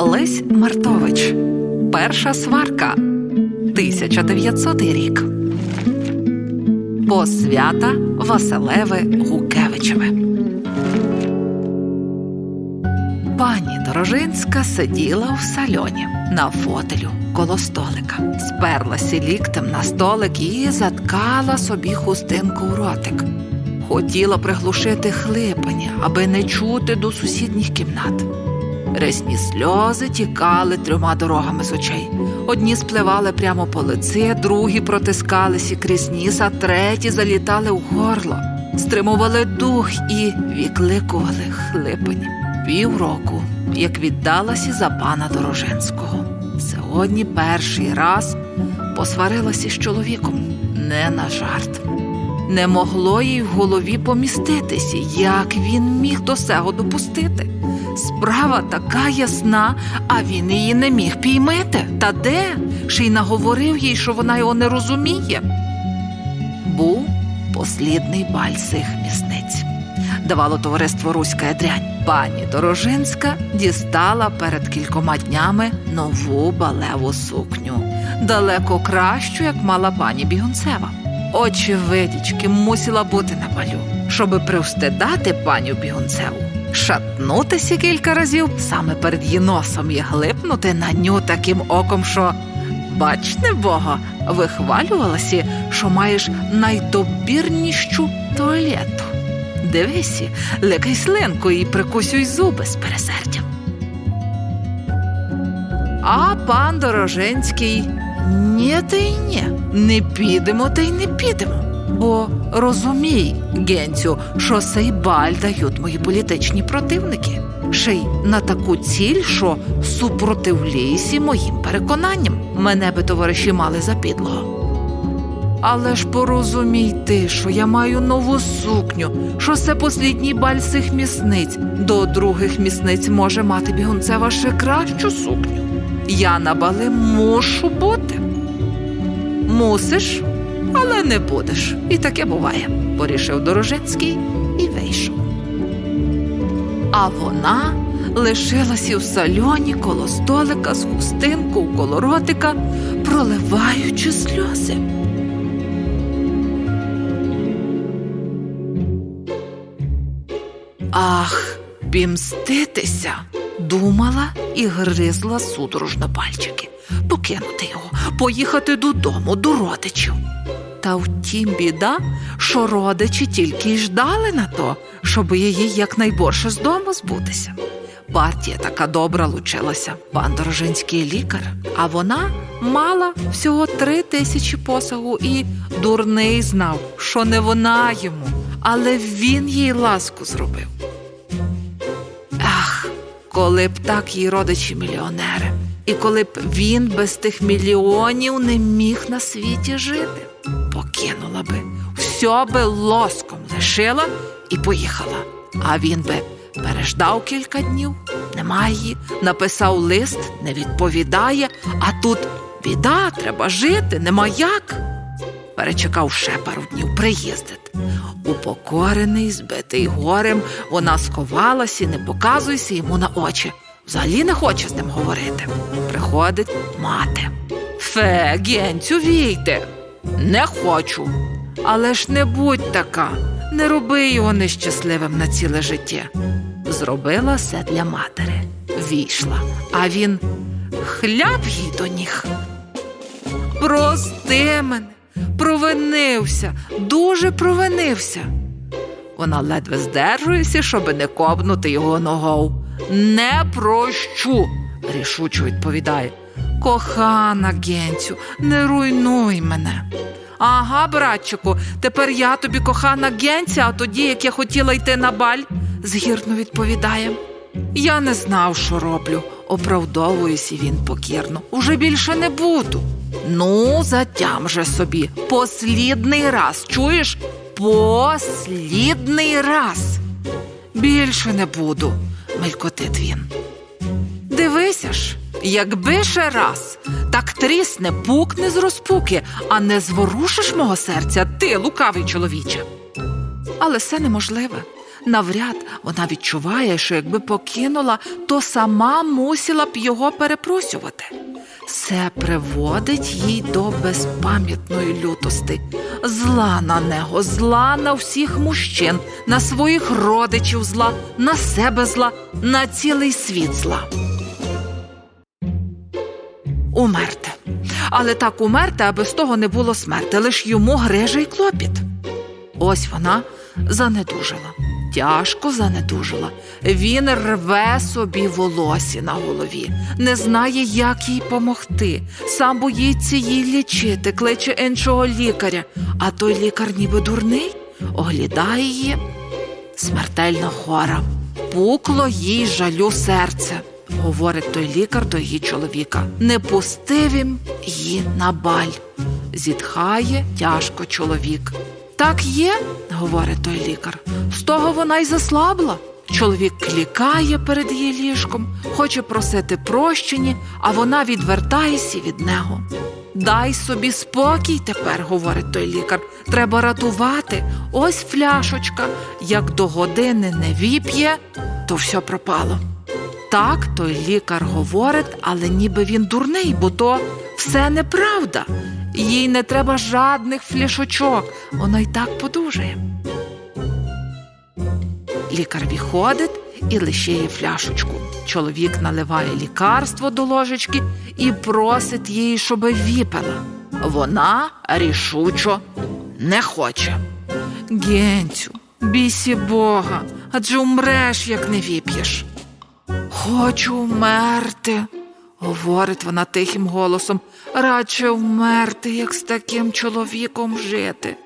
Лесь Мартович. Перша сварка. 1900 рік. Посвята Василеви Гукевичеве. Пані Дорожинська сиділа в сальоні на фотелю коло столика, сперлася ліктем на столик і заткала собі хустинку в ротик. Хотіла приглушити хлипання, аби не чути до сусідніх кімнат. Ресні сльози тікали трьома дорогами з очей. Одні спливали прямо по лиці, другі протискалися крізь ніс, а треті залітали в горло, стримували дух і відкликували хлипання. Півроку, як віддалася за пана Дороженського. Сьогодні перший раз посварилася з чоловіком не на жарт. Не могло їй в голові поміститися, як він міг до сего допустити. Справа така ясна, а він її не міг піймити. Та де? Ще й наговорив їй, що вона його не розуміє. Був послідний баль цих місниць. Давало товариство Руська дрянь. Пані Дорожинська дістала перед кількома днями нову балеву сукню, далеко кращу, як мала пані Бігунцева. Очевидячки мусила бути на балю, щоби привстидати паню Бігунцеву, шатнутися кілька разів саме перед її носом і глипнути на ню таким оком, що, бачне Бога, вихвалювалася, що маєш найдобірніщу туалету. Дивися, лекай слинку і прикусюй зуби з пересердям. А пан Дороженський ні та й ні, не підемо та й не підемо. Бо розумій, Генцю, що сей баль дають мої політичні противники. Ще й на таку ціль, що супротивлійся моїм переконанням. Мене би товариші мали за підлого. Але ж порозумій ти, що я маю нову сукню, що це послідній баль цих місниць. До других місниць може мати бігунцева ще кращу сукню. Я на бали мушу бути. Мусиш, але не будеш. І таке буває, порішив Дорожинський і вийшов. А вона лишилася в сальоні коло столика з хустинку коло ротика, проливаючи сльози. Ах, пімститися, думала і гризла судорожно пальчики, покинути його, поїхати додому, до родичів. Та втім біда, що родичі тільки й ждали на то, щоб її якнайборше з дому збутися. Партія така добра лучилася, пан Дорожинський лікар, а вона мала всього три тисячі посагу і дурний знав, що не вона йому, але він їй ласку зробив. Ах, коли б так її родичі мільйонери, і коли б він без тих мільйонів не міг на світі жити, покинула би, все би лоском лишила і поїхала. А він би переждав кілька днів, немає її, написав лист, не відповідає, а тут біда, треба жити, нема як. Перечекав ще пару днів, приїздить. Упокорений, збитий горем, вона сховалася, не показуйся йому на очі. Взагалі не хоче з ним говорити. Приходить мати. Фе, Генцю, війте. Не хочу. Але ж не будь така, не роби його нещасливим на ціле життя. Зробила все для матері. Війшла, а він хляб їй до ніг. Прости мене, провинився, дуже провинився. Вона ледве здержується, щоб не копнути його ногою. Не прощу, рішуче відповідає. Кохана Генцю, не руйнуй мене. Ага, братчику, тепер я тобі кохана Генця, а тоді, як я хотіла йти на баль, згірно відповідає. Я не знав, що роблю, оправдовуюся він покірно. Уже більше не буду. Ну, затям же собі. Послідний раз, чуєш? Послідний раз. Більше не буду, мелькотить він. Дивися ж, якби ще раз, так трісне, пукне з розпуки, а не зворушиш мого серця, ти, лукавий чоловіче. Але все неможливе. Навряд вона відчуває, що якби покинула, то сама мусила б його перепросювати. Це приводить їй до безпам'ятної лютости, зла на нього, зла на всіх мужчин, на своїх родичів зла, на себе зла, на цілий світ зла. Умерти. Але так умерти, аби з того не було смерти, лиш йому грижа й клопіт. Ось вона занедужала, тяжко занедужала. Він рве собі волосі на голові, не знає, як їй помогти. Сам боїться їй лічити, кличе іншого лікаря, а той лікар ніби дурний, оглядає її смертельно хора. Пукло їй жалю серце, говорить той лікар до її чоловіка. Не пустив він її на баль. Зітхає тяжко чоловік. Так є, говорить той лікар. З того вона й заслабла. Чоловік клікає перед її ліжком, хоче просити прощення, а вона відвертається від нього. Дай собі спокій тепер, говорить той лікар. Треба рятувати. Ось фляшочка. Як до години не віп'є, то все пропало. Так той лікар говорить, але ніби він дурний, бо то все неправда. Їй не треба жадних фляшочок, вона й так подужає. Лікар виходить і лише їй фляшечку. Чоловік наливає лікарство до ложечки і просить її, щоби віпила. Вона рішучо не хоче. Генцю, бійся Бога, адже умреш, як не віп'єш. Хочу вмерти, говорить вона тихим голосом, радше вмерти, як з таким чоловіком жити.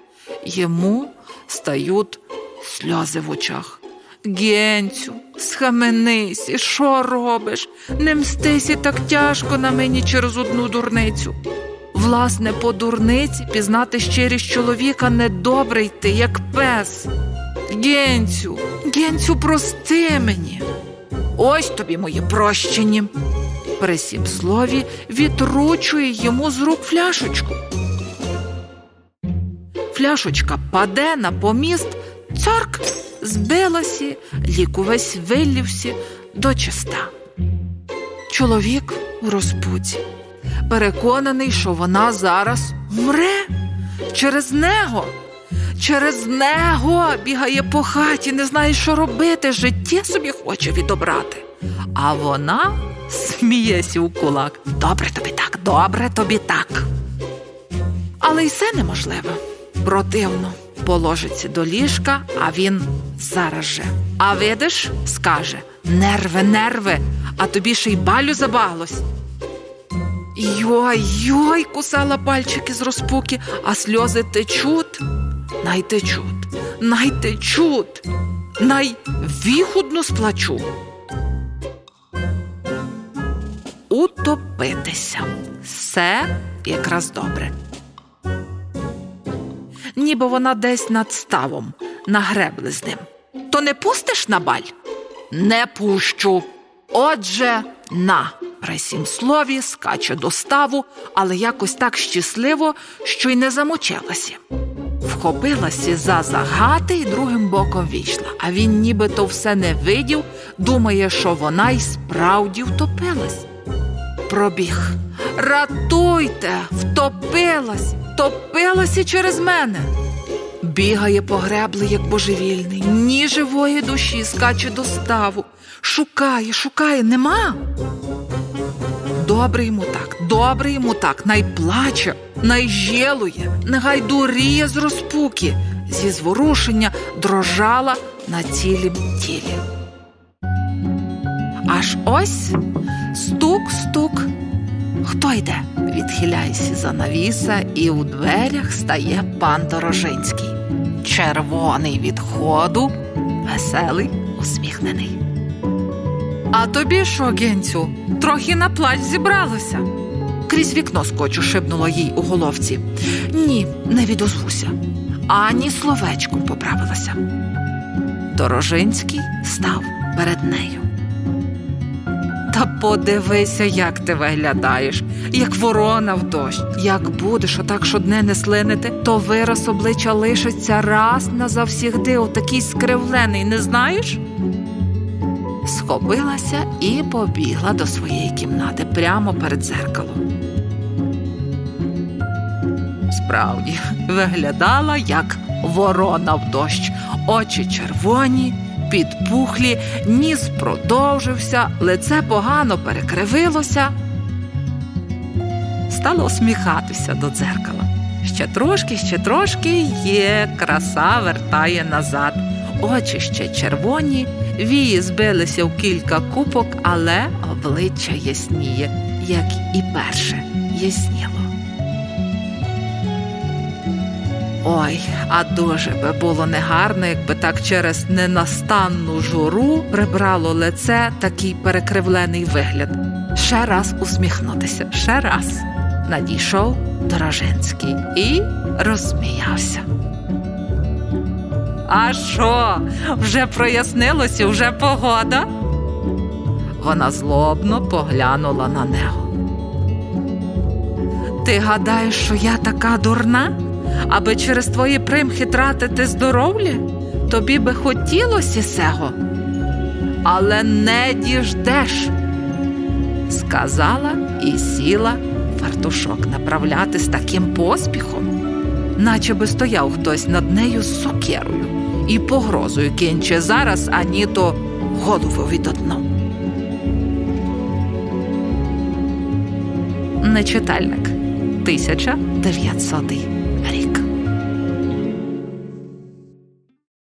Йому стають сльози в очах. Генцю, схаменися, що робиш? Не мстися так тяжко на мені через одну дурницю. Власне, по дурниці пізнати щирість чоловіка недобре йти, як пес. Генцю, Генцю, прости мені. Ось тобі мої прощені. При сім слові відручує йому з рук фляшечку. Фляшечка паде на поміст, цорк, збилася, лік увесь вилівся до чиста. Чоловік у розпуці, переконаний, що вона зараз вмре через него. Через него бігає по хаті, не знає, що робити, життя собі хоче відобрати. А вона сміється у кулак. Добре тобі так, добре тобі так. Але й все неможливо. Противно положиться до ліжка, а він зараз же. А видиш, скаже нерви, нерви, а тобі ще й балю забаглось. Йой, йой, кусала пальчики з розпуки, а сльози течуть, най течуть, най течуть, най сплачу. Утопитися. Все якраз добре. Ніби вона десь над ставом нагребли з ним. То не пустиш на баль? Не пущу. Отже, на при сім слові скаче до ставу, але якось так щасливо, що й не замочилася. Вхопилася за загати і другим боком війшла, а він нібито все не видів, думає, що вона й справді втопилась. Пробіг. Ратуйте, втопилась, втопилася через мене. Бігає по греблі, як божевільний, ні живої душі скаче до ставу. Шукає, шукає, нема. Добре йому так, добре йому так, най плаче, най жалує, нехай дуріє з розпуки, зі зворушення дрожала на цілім тілі. Аж ось стук-стук. Хто йде? Відхиляйся за навіса, і у дверях стає пан Дорожинський. Червоний від ходу, веселий, усміхнений. А тобі що, Генцю, трохи на плач зібралося? Крізь вікно скочу шибнуло їй у головці. Ні, не відозвуся. Ані словечком поправилася. Дорожинський став перед нею. Та подивися, як ти виглядаєш, як ворона в дощ. Як будеш отак щодне не слинити, то вираз обличчя лишиться раз назавсігди, отакий скривлений, не знаєш? Схопилася і побігла до своєї кімнати прямо перед дзеркалом. Справді, виглядала як ворона в дощ, очі червоні, підпухлі, ніс продовжився, лице погано перекривилося. Стала усміхатися до дзеркала. Ще трошки, ще трошки є, краса вертає назад. Очі ще червоні, вії збилися в кілька купок, але обличчя ясніє, як і перше ясніло. Ой, а дуже би було негарно, якби так через ненастанну журу прибрало лице такий перекривлений вигляд. Ще раз усміхнутися, ще раз. Надійшов Дорожинський і розсміявся. А що? Вже прояснилося, вже погода? Вона злобно поглянула на нього. Ти гадаєш, що я така дурна? Аби через твої примхи тратити здоров'я? Тобі би хотілося сего, але не діждеш, сказала і сіла фартушок направляти з таким поспіхом, наче би стояв хтось над нею з сокерою і погрозою кінче зараз, ані то голову відотно. Нечитальник 1900